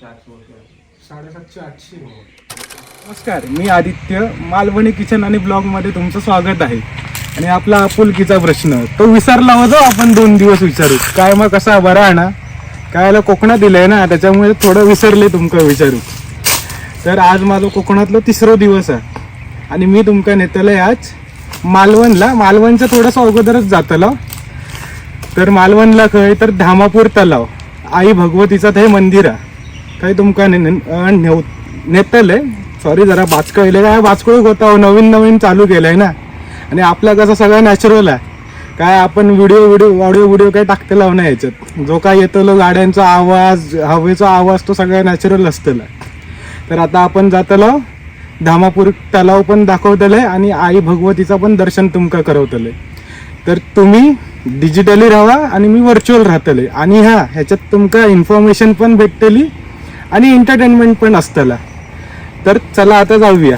साडेसातशे आठशे नमस्कार मी आदित्य मालवणी किचन आणि ब्लॉगमध्ये तुमचं स्वागत आहे. आणि आपला आपुलकीचा प्रश्न तो विसरला होता आपण दोन दिवस विचारू. काय मग कसा बरा आहे ना? काय कोकणात दिलंय ना त्याच्यामुळे थोडं विसरले तुमका विचारू. तर आज माझं कोकणातलं तिसरो दिवस आहे. आणि मी तुमका नेतलंय आज मालवणला. मालवणचं थोडंसं अगोदरच जातलं. तर मालवणला खंय तर धामापूर तलाव. आई भगवतीचं ते मंदिर आहे. काही तुमका ने- नेव सॉरी जरा बाचकळले काय? बाचकळूक होता हो, नवीन नवीन चालू केलं आहे ना. आणि आपला कसं सगळं नॅचरल आहे. काय आपण व्हिडिओ व्हिडिओ ऑडिओ व्हिडिओ काय टाकतेला ना याच्यात. जो काय येतलो गाड्यांचा आवाज हवेचा आवाज तो सगळा नॅचरल असतला. तर आता आपण जातलो. धामापूर तलाव पण दाखवतले आणि आई भगवतीचं पण दर्शन तुमका करवतले. तर तुम्ही डिजिटली राहा आणि मी व्हर्च्युअल राहतले. आणि हा ह्याच्यात तुमका इन्फॉर्मेशन पण भेटतली. आणि एंटरटेनमेंट पण असतला. तर चला आता जाऊया.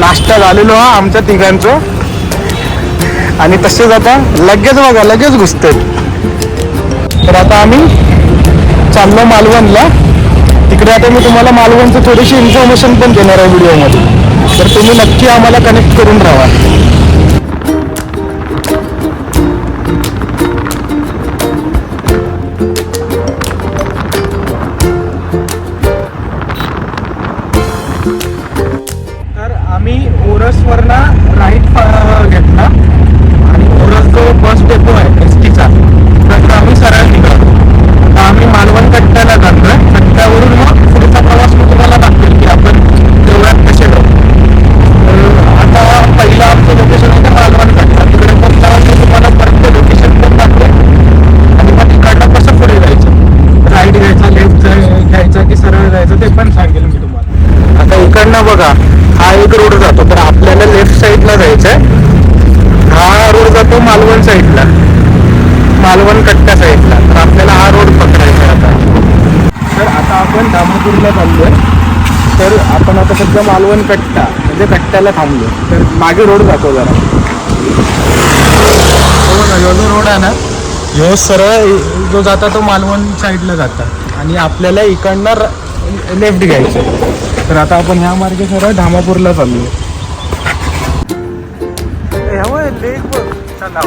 नाश्ता झालेलो हा आमच्या तिघांचं. आणि तसेच आता लगेच बघा लगेच घुसते तर आता आम्ही चाललो मालवणला. तिकडे आता मी तुम्हाला मालवणचं थोडीशी इन्फॉर्मेशन पण देणार आहे व्हिडिओमध्ये. तर तुम्ही नक्की आम्हाला कनेक्ट करून राहा. ओरसवरना राईट घेतला. आणि ओरस जो बस डेपो आहे एस टीचा तर आम्ही सरळ निघालो. तर आम्ही मालवण कट्ट्याला जातोय. कट्ट्यावरून मग पुढचा प्रवास मी तुम्हाला दाखवेल की आपण देवळात कसे जाऊ. आता पहिलं आमचं लोकेशन होतं मालवण कट्टा. तिकडे पोहोचल्यावर मी तुम्हाला परत लोकेशन पण दाखवेल. आणि मग तिकडनं कसं पुढे जायचं? राईट घ्यायचा लेफ्ट घ्यायचा की सरळ जायचं ते पण सांगेल मी तुम्हाला. आता इकडनं बघा हा एक रोड जातो तर आपल्याला लेफ्ट साईडला जायचंय. हा रोड जातो मालवण साईडला मालवण कट्टा साईडला तर आपल्याला हा रोड पकडायचा आहे आता. तर आता आपण दामोदरला चाललोय. तर आपण आता सध्या मालवण कट्टा म्हणजे कट्ट्याला थांबलो तर मागे रोड जातो जरा. हो ना ह्यो जो रोड आहे ना ह्यो सरळ जो जाता तो मालवण साईडला जाता. आणि आपल्याला इकडनं लेफ्ट घ्यायचं तर आता आपण ह्या मार्गे सरळ धामापूरला चाललोय. लेक बघ चला.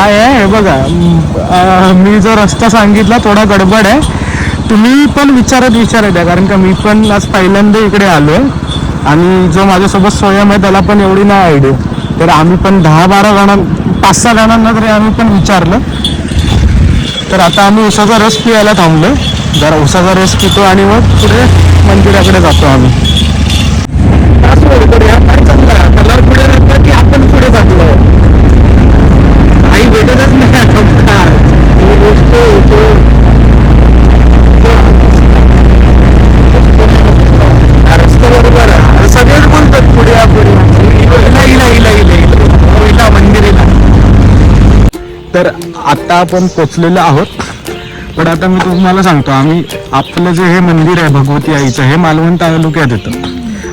काय आहे? हे बघा. मी जो रस्ता सांगितला थोडा गडबड आहे. तुम्ही पण विचारत विचारत आहे कारण का मी पण आज पहिल्यांदा इकडे आलो आहे आणि जो माझ्यासोबत स्वयं आहे त्याला पण एवढी नाही आयडिया तर आम्ही पण दहा बारा जणां पाच सहा जणांना तरी आम्ही पण विचारलं. तर आता आम्ही उसाचा रस पियायला थांबलो जरा उसाचा रस पितो आणि मग पुढे मंदिराकडे जातो आम्ही. असं काय पुढे की आपण पुढे जातो. भेटतच नाही आता. ही गोष्ट होतो. रस्ता बरोबर आहे सगळेच बोलतात पुढे या पुढे. इला इला इला इला इला इला मंदिरेला. तर आता आपण पोचलेलो आहोत. पण आता मी तुम्हाला सांगतो आम्ही आपलं जे हे मंदिर आहे भगवती आईचं हे मालवण तालुक्यात येतं.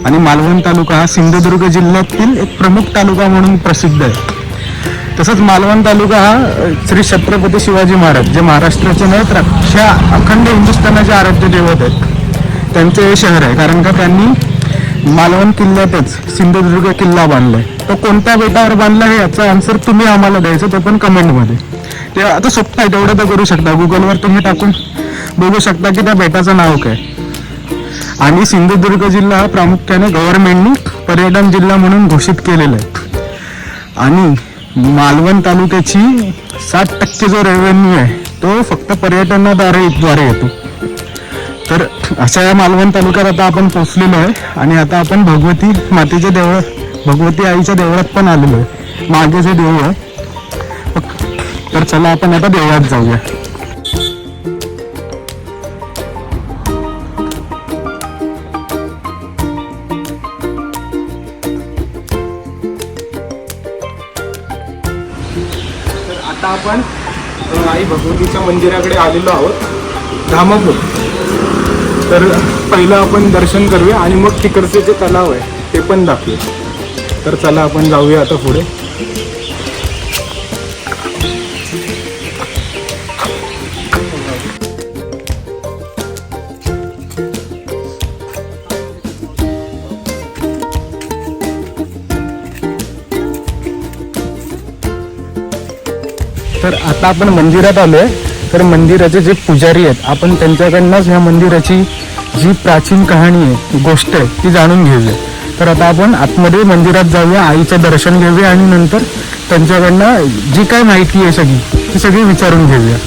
आणि मालवण तालुका हा सिंधुदुर्ग जिल्ह्यातील एक प्रमुख तालुका म्हणून प्रसिद्ध आहे. तसंच मालवण तालुका हा श्री छत्रपती शिवाजी महाराज जे महाराष्ट्राचे नाही तर अख्ख्या अखंड हिंदुस्थानाचे आराध्य दैवत आहेत. त्यांचे हे शहर आहे. कारण का त्यांनी मालवण किल्ल्यातच सिंधुदुर्ग किल्ला बांधलाय. तो कोणत्या बेटावर बांधला हे याचा आन्सर तुम्ही आम्हाला द्यायचं ते पण कमेंटमध्ये ते आता सोपं आहे तेवढं तर करू शकता. गुगलवर तुम्ही टाकून बघू शकता की त्या बेटाचं नाव काय. आणि सिंधुदुर्ग जिल्हा हा प्रामुख्याने गव्हर्नमेंटनी पर्यटन जिल्हा म्हणून घोषित केलेला आहे. आणि मालवण तालुक्याची साठ टक्के जो रेव्हेन्यू आहे तो फक्त पर्यटनाद्वारे द्वारे येतो. तर अशा या मालवण तालुक्यात आता आपण पोचलेलो आहे आणि आता आपण भगवती मातेच्या देवळ भगवती आईच्या देवळात पण आलेलो आहे. मागे जे देऊळ आहे. तर चला आपण आता देवळात जाऊया. आई भगवतीच्या मंदिराकडे आलेलो आहोत. धामापूर. तर पहिलं आपण दर्शन करूया आणि मग तिकडचे जे तलाव आहे ते पण दाखवूया तर चला आपण जाऊया आता पुढे. तर आता आपण मंदिरात आलोय. तर मंदिराचे जे पुजारी आहेत आपण त्यांच्याकडनंच ह्या मंदिराची जी प्राचीन कहाणी आहे गोष्ट आहे ती जाणून घेऊया. तर आता आपण आतमध्ये मंदिरात जाऊया आईचं दर्शन घेऊया आणि नंतर त्यांच्याकडनं जी काय माहिती आहे सगळी ती सगळी विचारून घेऊया.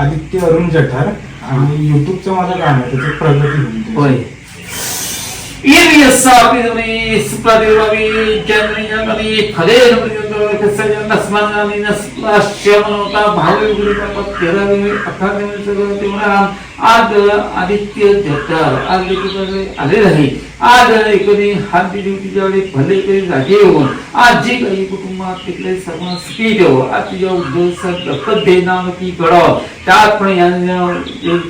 आदित्य अरुण जठार आणि युट्यूबचं माझं काम आहे त्याची प्रगती होय. यस्सा पिदुमे सुप्रादिवामी जन्मयामी फले يتسين أسماء من أشياء من أطاب حلو من أطاب كرامي أطاب من سلوات आज आदित्य जटार आज लेकीकडे आले नाही आज एकोणी हात दिली होती ज्यावेळी भले इकडे जागे येऊन आज जे काही कुटुंबात तिकडे सर्व सुखी ठेव आज तुझ्या उद्योग दखत देणार ती घडव त्यात पण यांना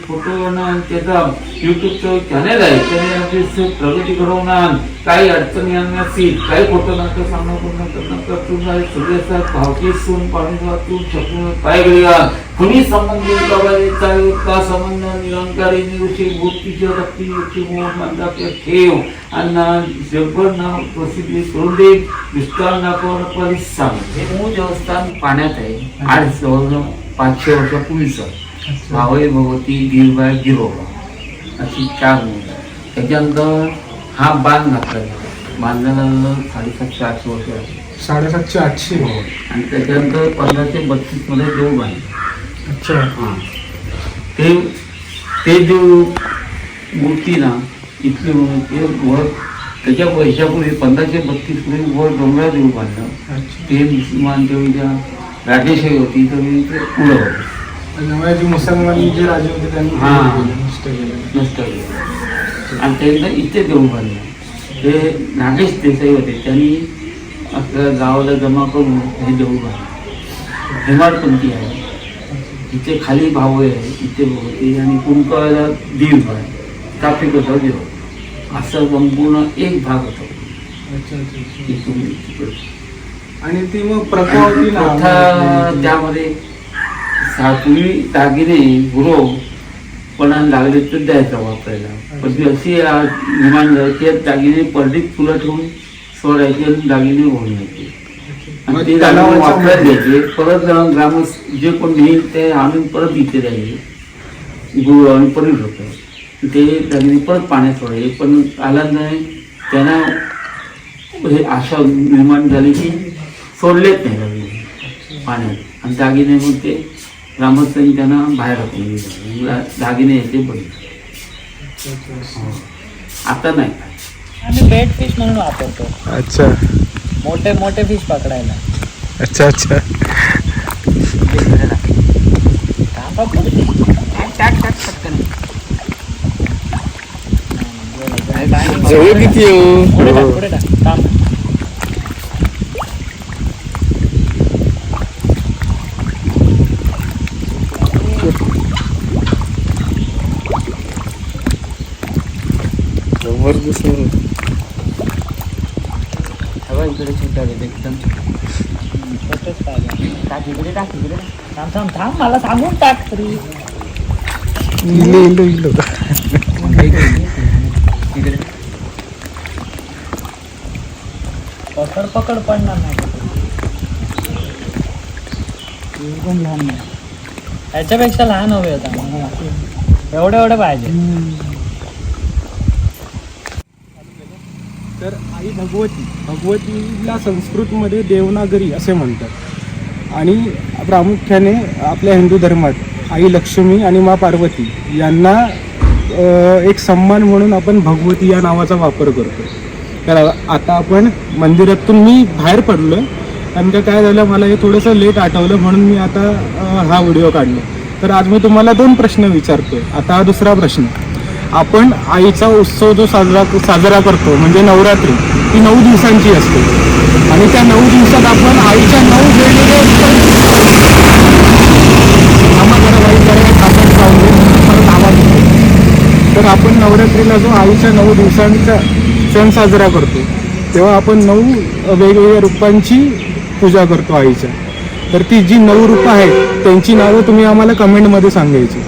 फोटो त्याचा युट्यूबचं चॅनल आहे त्याने आपली प्रगती घडवणार. काही अडचणी आणण्याची काही फोटो नंतर सामना पूर्ण करणं करतून जाईल सगळे असतात भावकी सून पाणी वाचून छपून पाय गळ्या कुणी संबंधी चालू का संबंध निरंकारी निरुषी मूर्तीच्या रक्ती युक्ती मोह मंदाचे ठेव. अण्णा जगभर नाव प्रसिद्धी करून दे. दुष्काळ नाकावर परी सांग. हे मूळ देवस्थान पाण्यात आहे. आठ जवळ पाचशे वर्षापूर्वीचं. भावई भगवती गिरबाय गिरोबा. अशी चार मूळ त्याच्यानंतर हा बांध घातला बांधायला साडेसातशे आठशे वर्ष साडेसातशे आठशे आणि त्याच्यानंतर पंधराशे बत्तीसमध्ये देव बांधले. अच्छा. हां. ते ते जो मूर्ती ना इथली मूर्ती वर त्याच्या वर्षापूर्वी पंधराशे बत्तीस पूर्वी वर डोंगरा देऊ बांधलं. ते मुसलमान जेव्हा राजेशाही होती तर ते पुढं होतं. जे मुसलमान जे राजे होते त्यांनी हा. नष्ट केलं. नष्ट केलं. आणि त्यांना इथे देऊ बांधलं. ते नागेश देसाई होते त्यांनी आपल्या गावाला जमा करून हे देऊ बांधलं. हेमाडपंथी आहे. इथे खाली भाऊ आहे इथे भगवती आणि कुंकाला दीव आहे. ट्राफिक होतं देव असं संपूर्ण एक भाग होता. आणि ती मग प्रथा त्यामध्ये सातवी दागिने गुरव पणा लागले तर द्यायचा वापरायला. पण ती अशी निर्माण झाली की दागिने पडलीत फुलं ठेवून सोडायचे आणि दागिने होऊन यायचे आणि ते दागिने वापरायला द्यायचे. परत जाऊन ग्राम जे कोण नेईल ते आणून परत इथे द्यायचे गुरु आणि परत होतं ते दागिने परत पाण्यात सोडायचे. पण आला नाही. त्यांना हे आशा निर्माण झाली की सोडलेच नाही दागिने पाण्यात. आणि दागिने मग ते ग्रामस्थांनी त्यांना बाहेर दिलं. दागिने यायचे बघितले आता नाही. आम्ही बेड फिश म्हणून वापरतो. अच्छा. मोठे मोठे फिश पकडायला अच्छा अच्छा थांबा पुढे. टाक, टाक, पटकन. जवळ किती येऊ पुढे टाक, पुढे टाक. थांब. जबरदस्त इकडे छोटा आहे, एकदम छोटंच पाहिजे. टाक इकडे, टाक इकडे. थांब थांब थांब मला सांगून टाक तरी. इलो इलो इलो. इकडे. पकड पकड पडणार नाही. एकदम लहान नाही त्याच्यापेक्षा लहान हवे होता एवढं एवढं पाहिजे. तर आई भगवती भगवतीला संस्कृतमध्ये देवनागरी असे म्हणतात. आणि प्रामुख्याने आपल्या हिंदू धर्मात आई लक्ष्मी आणि मा पार्वती यांना एक सन्मान म्हणून आपण भगवती या नावाचा वापर करतो. तर आता आपण मंदिरातून मी बाहेर पडलो कारण का काय झालं मला हे थोडंसं लेट आठवलं म्हणून मी आता हा व्हिडिओ काढलो. तर आज मी तुम्हाला दोन प्रश्न विचारतोय. आता हा दुसरा प्रश्न. आपण आईचा उत्सव जो साजरा साजरा करतो म्हणजे नवरात्री ती नऊ दिवसांची असते. आणि त्या नऊ दिवसात आपण आईच्या नऊ वेगवेगळ्या आपण तर आपण नवरात्रीला जो आईच्या नऊ दिवसांचा सण साजरा करतो तेव्हा आपण नऊ वेगवेगळ्या रूपांची पूजा करतो आईच्या. तर ती जी नऊ रूपं आहेत त्यांची नावं तुम्ही आम्हाला कमेंटमध्ये सांगायची.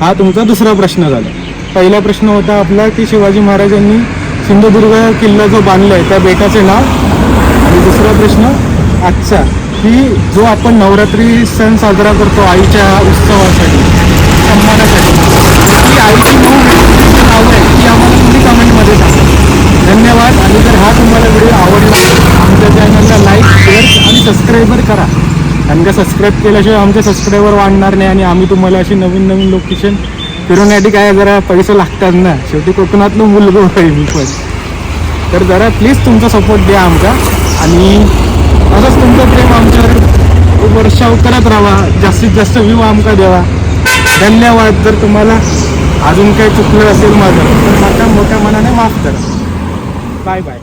हा तुमचा दुसरा प्रश्न झाला. पहिला प्रश्न होता आपला की शिवाजी महाराजांनी सिंधुदुर्ग किल्ला जो बांधलाय त्या बेटाचे नाव? आणि दुसरा प्रश्न आजचा की जो आपण नवरात्री सण साजरा करतो आईच्या उत्सवासाठी सन्मानासाठी ती आईची नऊ वेगवेगळी नावं आहेत ती आम्हाला तुम्ही कमेंटमध्ये सांगा. धन्यवाद. आणि जर हा तुम्हाला व्हिडिओ आवडला आमच्या चॅनलला लाईक शेअर आणि सबस्क्राईबर करा. कारण का सबस्क्राईब केल्याशिवाय आमचे सबस्क्रायबर वाढणार नाही आणि आम्ही तुम्हाला अशी नवीन नवीन लोकेशन फिरवण्यासाठी काय जरा पैसे लागतात ना. शेवटी कोकणातलं मुलगो आहे मी पण. तर जरा प्लीज तुमचा सपोर्ट द्या आमचा. आणि असंच तुमचं प्रेम आमच्यावर वर्षाव करत राहा जास्तीत जास्त व्ह्यू आमका द्यावा. धन्यवाद. जर तुम्हाला अजून काही चुकलं असेल माझं तर माझ्या मोठ्या मनाने माफ करा. Bye bye